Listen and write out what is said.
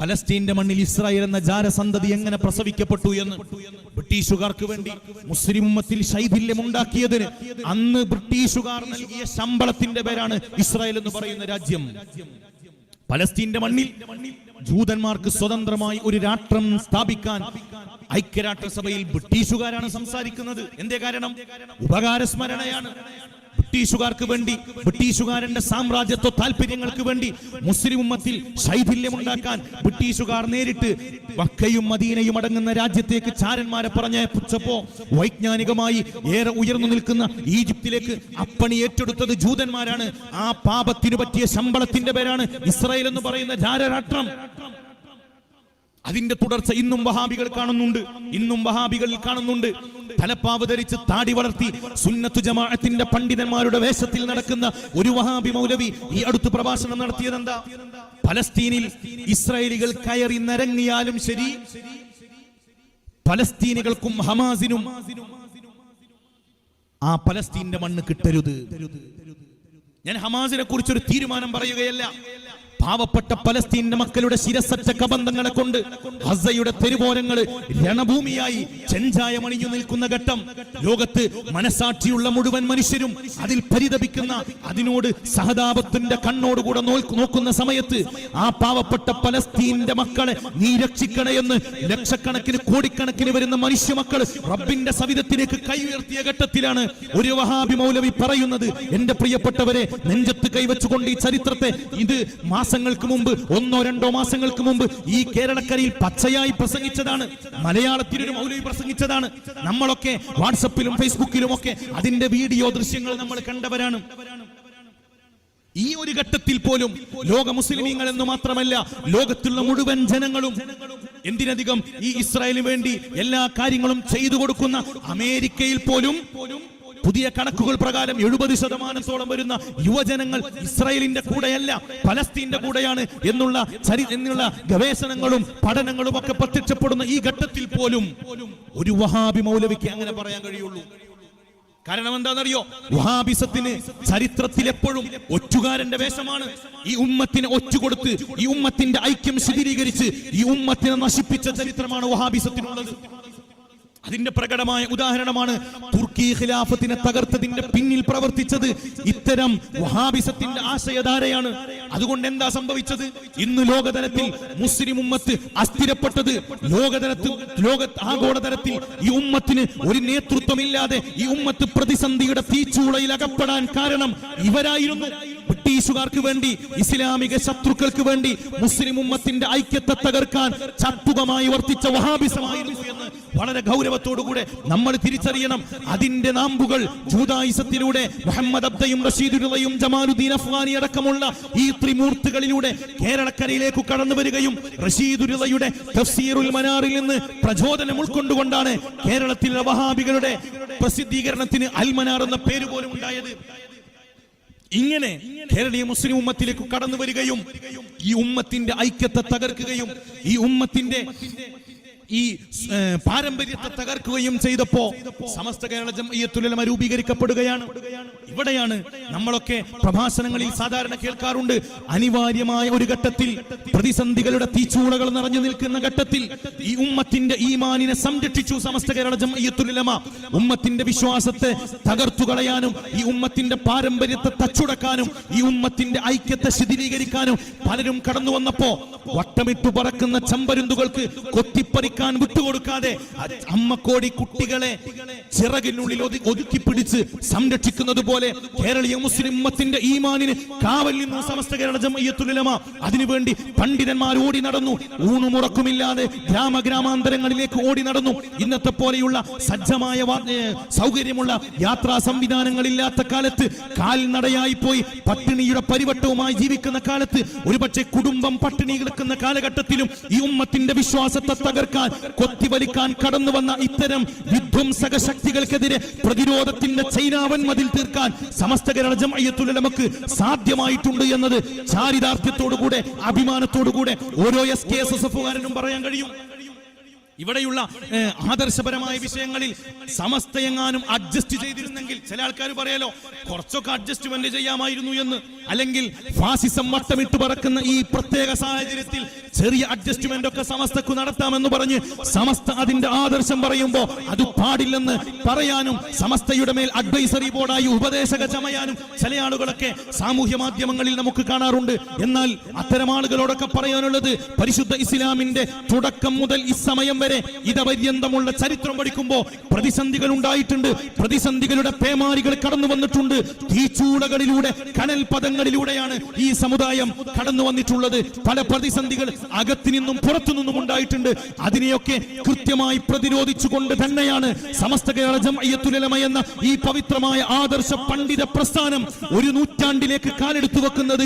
പലസ്തീന്റെ മണ്ണിൽ ഇസ്രായേൽ എന്ന ജാരസന്തതി എങ്ങനെ പ്രസവിക്കപ്പെട്ടു എന്ന് ബ്രിട്ടീഷുകാർക്ക് വേണ്ടി മുസ്ലിം ഉമ്മത്തിൽ ശൈഥില്യം ഉണ്ടാക്കിയതിന് അന്ന് ബ്രിട്ടീഷുകാർ നൽകിയ ശമ്പളത്തിന്റെ പേരാണ് ഇസ്രായേൽ എന്ന് പറയുന്ന രാജ്യം. പലസ്തീന്റെ മണ്ണിൽ ജൂതന്മാർക്ക് സ്വതന്ത്രമായി ഒരു രാഷ്ട്രം സ്ഥാപിക്കാൻ ഐക്യരാഷ്ട്രസഭയിൽ ബ്രിട്ടീഷുകാരാണ് സംസാരിക്കുന്നത്. എന്തേ കാരണം? ഉപകാരസ്മരണയാണ്. ബ്രിട്ടീഷുകാർക്ക് വേണ്ടി ബ്രിട്ടീഷുകാരന്റെ സാമ്രാജ്യത്വ താല്പര്യങ്ങൾക്ക് വേണ്ടി മുസ്ലിം ഉമ്മത്തിൽ ശൈഥില്യമുണ്ടാക്കാൻ ബ്രിട്ടീഷുകാർ നേരിട്ട് മക്കയും മദീനയും അടങ്ങുന്ന രാജ്യത്തേക്ക് ചാരന്മാരെ പറഞ്ഞയപ്പിച്ചപ്പോ വൈജ്ഞാനികമായി ഏറെ ഉയർന്നു നിൽക്കുന്ന ഈജിപ്തിലേക്ക് അപ്പണി ഏറ്റെടുത്തത് ജൂതന്മാരാണ്. ആ പാപത്തിനു പറ്റിയ ശമ്പളത്തിന്റെ പേരാണ് ഇസ്രായേൽ എന്ന് പറയുന്ന ജാരരാഷ്ട്രം അതിന്റെ തുടർച്ച ഇന്നും വഹാബികൾ കാണുന്നുണ്ട്. ഇന്നും വഹാബികൾ കാണുന്നുണ്ട്. തലപ്പാവ് ധരിച്ച് താടി വളർത്തി സുന്നത്തു ജമാഅത്തിന്റെ പണ്ഡിതന്മാരുടെ വേഷത്തിൽ നടക്കുന്ന ഒരു വഹാബി മൗലവി ഈ അടുത്ത് പ്രഭാഷണം നടത്തിയത് എന്താ പലസ്തീനിൽ ഇസ്രായേലികൾ കയറി നരങ്ങിയാലും ശരി പലസ്തീനികൾക്കും ഹമാസിനും ആ പലസ്തീന്റെ മണ്ണ് കിട്ടരുത്. ഞാൻ ഹമാസിനെ കുറിച്ചൊരു തീരുമാനം പറയുകയല്ല. പാവപ്പെട്ട പലസ്തീൻ മക്കളുടെ ശിരസറ്റ കബന്ധങ്ങളെ കൊണ്ട് ഹസയുടെ തെരുവോരങ്ങൾ രണഭൂമിയായി ചെഞ്ചായമണിഞ്ഞു നിൽക്കുന്ന ഘട്ടം. ലോകത്ത് മനസാക്ഷിയുള്ള മുഴുവൻ മനുഷ്യരും അതിൽ പരിതപിക്കുന്ന അതിനോട് സഹതാപത്തിന്റെ കണ്ണോടുകൂടെ നോക്കുന്ന സമയത്ത് ആ പാവപ്പെട്ട പലസ്തീന്റെ മക്കളെ നീ രക്ഷിക്കണേ എന്ന് ലക്ഷക്കണക്കിന് കോടിക്കണക്കിന് വരുന്ന മനുഷ്യ മക്കൾ റബ്ബിന്റെ സവിധത്തിലേക്ക് കൈ ഉയർത്തിയ ഘട്ടത്തിലാണ് ഒരു വഹാബി മൗലവി പറയുന്നത്. എന്റെ പ്രിയപ്പെട്ടവരെ നെഞ്ചത്ത് കൈവച്ചുകൊണ്ട് ഈ ചരിത്രത്തെ ഇത് മാസങ്ങൾക്ക് മുമ്പ് ഒന്നോ രണ്ടോ മാസങ്ങൾക്ക് മുമ്പ് ഈ കേരളക്കരയിൽ പച്ചയായി പ്രസംഗിച്ചതാണ് മലയാളത്തിൽ ഒരു മൗലവി പ്രസംഗിച്ചതാണ്. നമ്മളൊക്കെ വാട്സപ്പിലും ഫേസ്ബുക്കിലും ഒക്കെ അതിന്റെ വീഡിയോ ദൃശ്യങ്ങൾ നമ്മൾ കണ്ടവരാണ്. ഈ ഒരു ഘട്ടത്തിൽ പോലും ലോക മുസ്ലിമീങ്ങൾ എന്ന് മാത്രമല്ല ലോകത്തുള്ള മുഴുവൻ ജനങ്ങളും എന്തിനധികം ഈ ഇസ്രായേലിന് വേണ്ടി എല്ലാ കാര്യങ്ങളും ചെയ്തു കൊടുക്കുന്ന അമേരിക്കയിൽ പോലും പുതിയ കണക്കുകൾ പ്രകാരം എഴുപത് ശതമാനത്തോളം വരുന്ന യുവജനങ്ങൾ ഇസ്രായേലിന്റെ കൂടെയല്ല പലസ്തീന്റെ കൂടെയാണ് എന്നുള്ള ചരി എന്നുള്ള ഗവേഷണങ്ങളും പഠനങ്ങളും ഒക്കെ പ്രത്യക്ഷപ്പെടുന്ന ഈ ഘട്ടത്തിൽ പോലും ഒരു വഹാബി മൗലവിക്ക് അങ്ങനെ പറയാൻ കഴിയുള്ളൂ. കാരണം എന്താണെന്നറിയോ? വഹാബിസത്തിന് ചരിത്രത്തിൽ എപ്പോഴും ഒറ്റുകാരന്റെ വേഷമാണ്. ഈ ഉമ്മത്തിനെ ഒറ്റുകൊടുത്ത് ഈ ഉമ്മത്തിന്റെ ഐക്യം ശിഥിരീകരിച്ച് ഈ ഉമ്മത്തിനെ നശിപ്പിച്ച ചരിത്രമാണ് വഹാബിസത്തിനുള്ളത്. അതിന്റെ പ്രകടമായ ഉദാഹരണമാണ് തുർക്കി ഖിലാഫത്തിനെ തകർത്തതിന്റെ പിന്നിൽ പ്രവർത്തിച്ചത് ഇത്തരം വഹാബിസത്തിന്റെ ആശയധാരയാണ്. അതുകൊണ്ട് എന്താ സംഭവിച്ചത്? ഇന്ന് ലോകതലത്തിൽ മുസ്ലിം ഉമ്മത്ത് അസ്ഥിരപ്പെട്ടത് ലോകതലത്തിൽ ലോക ആഗോളതലത്തിൽ ഈ ഉമ്മത്തിന് ഒരു നേതൃത്വമില്ലാതെ ഈ ഉമ്മത്ത് പ്രതിസന്ധിയുടെ തീച്ചൂളയിൽ അകപ്പെടാൻ കാരണം ഇവരായിരുന്നു. ബ്രിട്ടീഷുകാർക്ക് വേണ്ടി ഇസ്ലാമിക ശത്രുക്കൾക്ക് വേണ്ടി മുസ്ലിം ഉമ്മത്തിന്റെ ഐക്യത്തെ തകർക്കാൻ ചത്തുകമായി വർത്തിച്ച വഹാബിസമായിരുന്നു എന്ന് വളരെ ഗൗരവത്തോടുകൂടെ നമ്മൾ തിരിച്ചറിയണം. അതിന്റെ നാമ്പുകൾ ജൂതായുസത്തിലൂടെ മുഹമ്മദ് അബ്ദയും റഷീദുലയും ജമാലുദ്ദീൻ അഫ്ഗാനി അടക്കമുള്ള ഈ ത്രിമൂർത്തികളിലൂടെ കേരളക്കരയിലേക്ക് കടന്നു വരികയും റഷീദുലയുടെ തഫ്സീറുൽ മനാറിൽ നിന്ന് പ്രചോദനം ഉൾക്കൊണ്ടുകൊണ്ടാണ് കേരളത്തിലെ വഹാബികളുടെ പ്രസിദ്ധീകരണത്തിന് അൽമനാർ എന്ന പേര് പോലും ഉണ്ടായത്. ഇങ്ങനെ കേരളീയ മുസ്ലിം ഉമ്മത്തിലേക്ക് കടന്നു വരികയും ഈ ഉമ്മത്തിന്റെ ഐക്യത്തെ തകർക്കുകയും ഈ ഉമ്മത്തിന്റെ ഈ പാരമ്പര്യത്തെ തകർക്കുകയും ചെയ്തപ്പോ സമസ്ത കേരള ജംഇയ്യത്തുലമ രൂപീകരിക്കപ്പെടുകയാണ്. ഇവിടെയാണ് നമ്മളൊക്കെ പ്രഭാഷണങ്ങളിൽ സാധാരണ കേൾക്കാറുണ്ട്. അനിവാര്യമായ ഒരു ഘട്ടത്തിൽ പ്രതിസന്ധികളുടെ തീച്ചൂളകൾ നിറഞ്ഞു നിൽക്കുന്ന ഘട്ടത്തിൽ ഈ ഉമ്മത്തിന്റെ ഈമാനിനെ സംരക്ഷിച്ചു സമസ്ത കേരള ജംഇയ്യത്തുലമ ഉമ്മത്തിന്റെ വിശ്വാസത്തെ തകർത്തു കളയാനും ഈ ഉമ്മത്തിന്റെ പാരമ്പര്യത്തെ തച്ചുടക്കാനും ഈ ഉമ്മത്തിന്റെ ഐക്യത്തെ ശിഥിലീകരിക്കാനും പലരും കടന്നു വന്നപ്പോ വട്ടമിട്ടു പറക്കുന്ന ചമ്പരുന്തുകൾക്ക് കൊത്തിപ്പറിക്കാൻ വിട്ടുകൊടുക്കാതെ അമ്മക്കോടി കുട്ടികളെ ചിറകിനുള്ളിൽ ഒതു- ഒതുക്കി പിടിച്ച് സംരക്ഷിക്കുന്നത് പോലെ കേരളീയ മുസ്ലിം ഉമ്മത്തിന്റെ ഈമാനിന് കാവൽ നിന്നു സമസ്ത കേരള ജമയ്യത്തുലമ അതിനുവേണ്ടി പണ്ഡിതന്മാർ ഓടി നടന്നു. ഊണുമുറക്കുമില്ലാതെ ഗ്രാമ ഗ്രാമാന്തരങ്ങളിലേക്ക് ഓടി നടന്നു. ഇന്നത്തെ പോലെയുള്ള സജ്ജമായ സൗകര്യമുള്ള യാത്രാ സംവിധാനങ്ങളില്ലാത്ത കാലത്ത് കാൽനടയായി പോയി പട്ടിണിയുടെ പരിവട്ടവുമായി ജീവിക്കുന്ന കാലത്ത് ഒരുപക്ഷെ കുടുംബം പട്ടിണി കിടക്കുന്ന കാലഘട്ടത്തിലും ഈ ഉമ്മത്തിന്റെ വിശ്വാസത്തെ തകർക്കാൻ കൊത്തിവലിക്കാൻ കടന്നു വന്ന ഇത്തരം വിധ്വംസക ശക്തികൾക്കെതിരെ പ്രതിരോധത്തിന്റെ ചൈനാവൻ മതിൽ തീർക്കാൻ സമസ്ത കേരള ജമയ്യത്തുള്ള നമുക്ക് സാധ്യമായിട്ടുണ്ട് എന്നത് ചാരിതാർത്ഥ്യത്തോടുകൂടെ അഭിമാനത്തോടുകൂടെ ഓരോ എസ് കെ എസ് എസ് എഫുകാരനും പറയാൻ കഴിയും. ഇവിടെയുള്ള ആദർശപരമായ വിഷയങ്ങളിൽ സമസ്തയെങ്ങാനും അഡ്ജസ്റ്റ് ചെയ്തിരുന്നെങ്കിൽ ചില ആൾക്കാർ പറയാലോ കുറച്ചൊക്കെ അഡ്ജസ്റ്റ്മെന്റ് ചെയ്യാമായിരുന്നു എന്ന്. അല്ലെങ്കിൽ ഫാസിസം വട്ടമിട്ട് പറക്കുന്ന ഈ പ്രത്യേക സാഹചര്യത്തിൽ ചെറിയ അഡ്ജസ്റ്റ്മെന്റ് ഒക്കെ സമസ്തക്ക് നടത്താമെന്ന് പറഞ്ഞ് സമസ്ത അതിന്റെ ആദർശം പറയുമ്പോ അത് പാടില്ലെന്ന് പറയാനും സമസ്തയുടെ മേൽ അഡ്വൈസറി ബോർഡായി ഉപദേശക ചമയാനും ചില ആളുകളൊക്കെ സാമൂഹ്യ മാധ്യമങ്ങളിൽ നമുക്ക് കാണാറുണ്ട്. എന്നാൽ അത്തരം ആളുകളോടൊക്കെ പറയാനുള്ളത് പരിശുദ്ധ ഇസ്ലാമിന്റെ തുടക്കം മുതൽ ഈ സമയം വരെ ഇതപര്യന്തമുള്ള ചരിത്രം പഠിക്കുമ്പോൾ പ്രതിസന്ധികൾ ഉണ്ടായിട്ടുണ്ട്. പ്രതിസന്ധികളുടെ പേമാരികൾ കടന്നു വന്നിട്ടുണ്ട് തീച്ചൂടകളിലൂടെ കനൽ പദങ്ങളിലൂടെയാണ് ഈ സമുദായം കടന്നു വന്നിട്ടുള്ളത്. പല പ്രതിസന്ധികൾ അകത്തു നിന്നും പുറത്തു നിന്നും ഉണ്ടായിട്ടുണ്ട്. അതിനെയൊക്കെ കൃത്യമായി പ്രതിരോധിച്ചുകൊണ്ട് തന്നെയാണ് സമസ്ത കേരള ജംഅയ്യത്തുൽ ഉലമ എന്ന ഈ പവിത്രമായ ആദർശ പണ്ഡിത പ്രസ്ഥാനം ഒരു നൂറ്റാണ്ടിലേക്ക് കാലെടുത്തു വെക്കുന്നത്